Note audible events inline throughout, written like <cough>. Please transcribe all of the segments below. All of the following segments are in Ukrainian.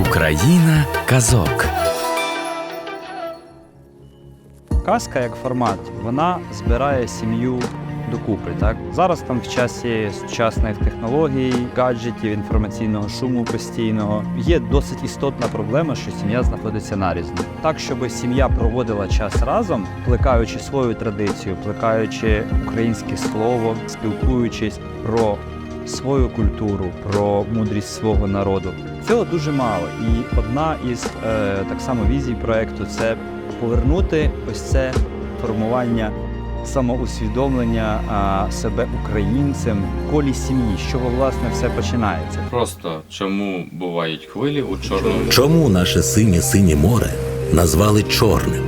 Україна казок. Казка як формат, вона збирає сім'ю докупи. Так зараз там в часі сучасних технологій, гаджетів, інформаційного шуму постійного є досить істотна проблема, що сім'я знаходиться нарізно. Так, щоб сім'я проводила час разом, плекаючи свою традицію, плекаючи українське слово, спілкуючись про свою культуру, про мудрість свого народу. Цього дуже мало. І одна із е, так само візій проекту це повернути ось це формування самоусвідомлення а, себе українцем в колі сім'ї, з чого власне все починається. Просто чому бувають хвилі у чорному Чому наше синє синє море назвали чорним?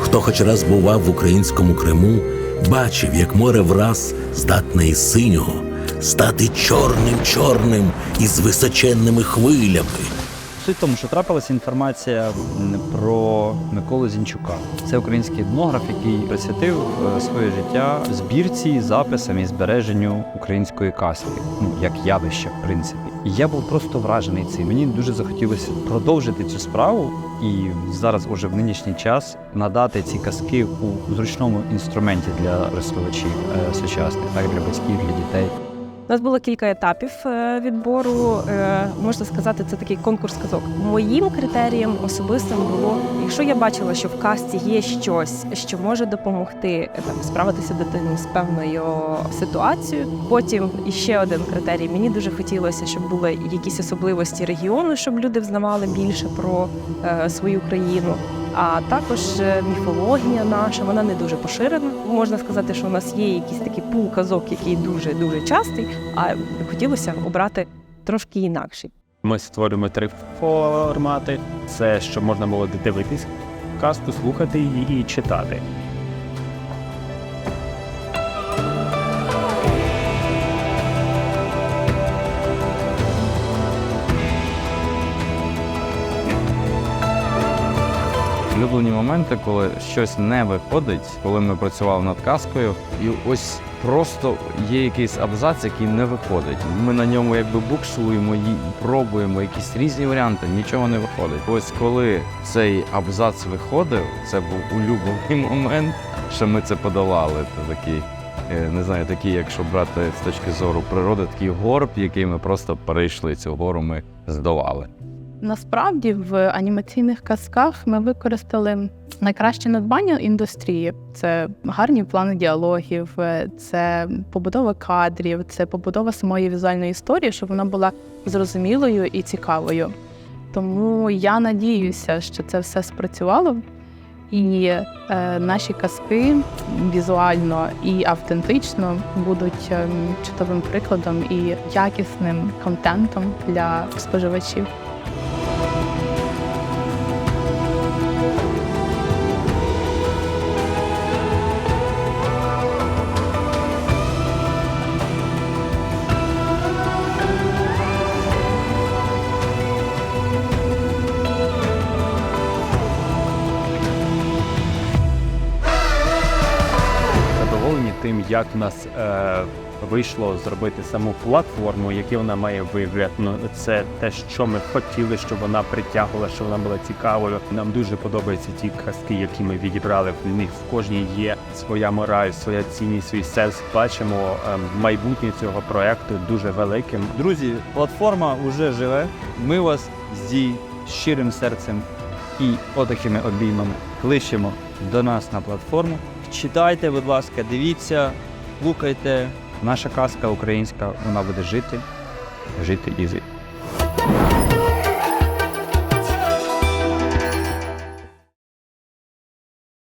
Хто хоч раз бував в українському Криму, бачив, як море враз здатне із синього стати чорним чорним із височенними хвилями. Суть в тому, що трапилася інформація про Миколу Зінчука. Це український етнограф, який присвятив е, своє життя збірці, записам і збереженню української казки, ну як явище, в принципі. Я був просто вражений цим. Мені дуже захотілося продовжити цю справу і зараз, уже в нинішній час, надати ці казки у зручному інструменті для користувачів е, сучасних, так для батьків, для дітей. Нас було кілька етапів е, відбору. Е, Можна сказати, це такий конкурс казок. Моїм критерієм особистим було, якщо я бачила, що в касті є щось, що може допомогти е, там справитися дитині з певною ситуацією. Потім іще один критерій. Мені дуже хотілося, щоб були якісь особливості регіону, щоб люди взнавали більше про свою країну. А також е, міфологія наша, вона не дуже поширена. Можна сказати, що у нас є якийсь такий пул казок, який дуже дуже частий, а хотілося обрати трошки інакший. Ми створюємо три формати: це що можна було дивитись казку, слухати її і читати. Улюблені моменти, коли щось не виходить, коли ми працювали над казкою, і ось просто є якийсь абзац, який не виходить. Ми на ньому якби буксуємо, ї- пробуємо якісь різні варіанти, нічого не виходить. Ось коли цей абзац виходив, це був улюблений <laughs> момент, що ми це подолали. Це такий. е, Не знаю, такий, якщо брати з точки зору природи, такий горб, який ми просто перейшли цю гору, ми здолали. Насправді в анімаційних казках ми використали найкраще надбання індустрії. Це гарні плани діалогів, е, це побудова кадрів, це побудова самої візуальної історії, щоб вона була зрозумілою і цікавою. Тому я надіюся, що це все спрацювало, і е, наші казки візуально і автентично будуть ем, чудовим прикладом і якісним контентом для споживачів. Тим, як у нас е, вийшло зробити саму платформу, який вона має вигляд. Ну це те, що ми хотіли, щоб вона притягувала, щоб вона була цікавою. Нам дуже подобаються ті казки, які ми відібрали. В них в кожній є своя мораль, своя цінність, свій сенс. Бачимо ем, майбутнє цього проекту дуже великим. Друзі, платформа вже живе. Ми вас зі щирим серцем і отакими обіймами кличемо до нас на платформу. Читайте, будь ласка, дивіться, слухайте. Наша казка українська, вона буде жити, жити і жити.